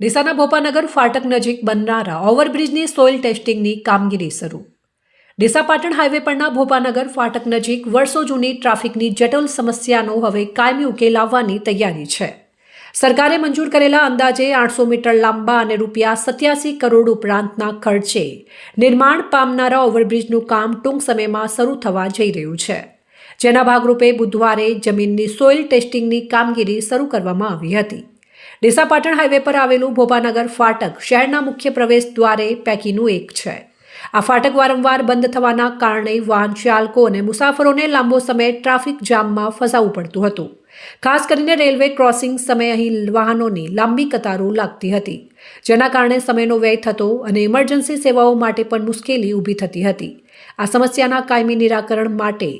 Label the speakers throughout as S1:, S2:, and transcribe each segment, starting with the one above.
S1: ડીસાના ભોપાનગર ફાટક નજીક બનનારા ઓવરબ્રિજની સોઇલ ટેસ્ટિંગની કામગીરી શરૂ. ડીસા પાટણ હાઈવે પરના ભોપાનગર ફાટક નજીક વર્ષો જૂની ટ્રાફિકની જટિલ સમસ્યાનો હવે કાયમી ઉકેલ આવવાની તૈયારી છે. સરકારે મંજૂર કરેલા અંદાજે આઠસો મીટર લાંબા અને રૂપિયા સત્યાસી કરોડ ઉપરાંતના ખર્ચે નિર્માણ પામનારા ઓવરબ્રિજનું કામ ટૂંક સમયમાં શરૂ થવા જઈ રહ્યું છે. જેના ભાગરૂપે બુધવારે જમીનની સોઇલ ટેસ્ટિંગની કામગીરી શરૂ કરવામાં આવી હતી. ડીસા પાટણ હાઈવે પર આવેલું ભોપાનગર ફાટક શહેરના મુખ્ય પ્રવેશ દ્વારે પૈકીનું એક છે. આ ફાટક વારંવાર બંધ થવાના કારણે વાહન ચાલકો અને મુસાફરોને લાંબો સમય ટ્રાફિક જામમાં ફસાવવું પડતું હતું. ખાસ કરીને રેલવે ક્રોસિંગ સમયે અહીં વાહનોની લાંબી કતારો લાગતી હતી, જેના કારણે સમયનો વ્યય થતો અને ઇમરજન્સી સેવાઓ માટે પણ મુશ્કેલી ઊભી થતી હતી. આ સમસ્યાના કાયમી નિરાકરણ માટે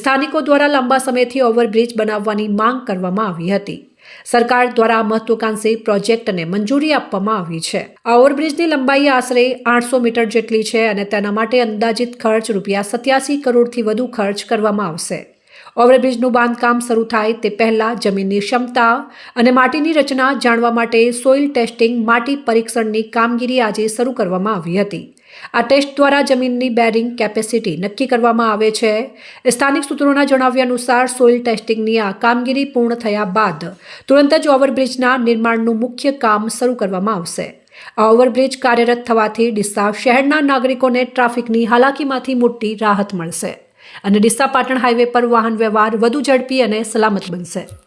S1: સ્થાનિકો દ્વારા લાંબા સમયથી ઓવરબ્રિજ બનાવવાની માંગ કરવામાં આવી હતી. સરકાર દ્વારા મહત્વકાંક્ષી પ્રોજેક્ટને મંજૂરી આપવામાં આવી છે. આ ઓવરબ્રિજની લંબાઈ આશરે આઠસો મીટર જેટલી છે અને તેના માટે અંદાજિત ખર્ચ રૂપિયા સત્યાસી કરોડથી વધુ ખર્ચ કરવામાં આવશે. ઓવરબ્રિજનું બાંધકામ શરૂ થાય તે પહેલાં જમીનની ક્ષમતા અને માટીની રચના જાણવા માટે સોઇલ ટેસ્ટિંગ માટી પરીક્ષણની કામગીરી આજે શરૂ કરવામાં આવી હતી. આ ટેસ્ટ દ્વારા જમીનની બેરિંગ કેપેસિટી નક્કી કરવામાં આવે છે. સ્થાનિક સૂત્રોના જણાવ્યા અનુસાર સોઇલ ટેસ્ટિંગની આ કામગીરી પૂર્ણ થયા બાદ તુરંત જ ઓવરબ્રિજના નિર્માણનું મુખ્ય કામ શરૂ કરવામાં આવશે. આ ઓવરબ્રિજ કાર્યરત થવાથી ડિસ્સા શહેરના નાગરિકોને ટ્રાફિકની હાલાકીમાંથી મોટી રાહત મળશે. અને ડીસા પાટણ હાઈવે પર વાહન વ્યવહાર વધુ ઝડપી અને સલામત બનશે.